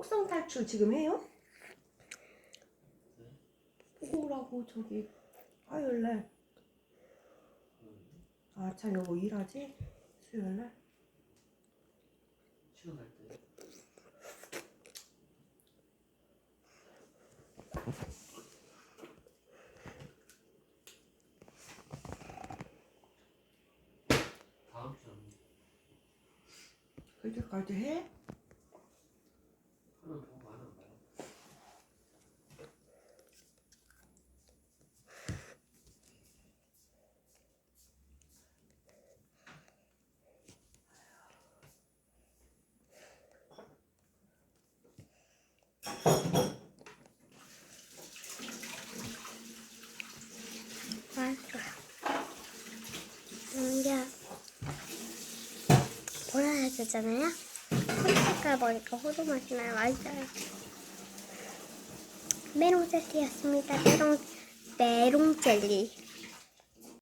혹성 탈출 지금 해요? 오라고 저기 화요일 날. 아, 참 여보 일하지? 수요일 날? 시간 때. 다음 주는 그때까지 해? 맛있어요. 이게 보라색이잖아요. 색깔 보니까 호두 맛이 나요. 맛있어요. 메론 세트였습니다. 메론 메론 젤리.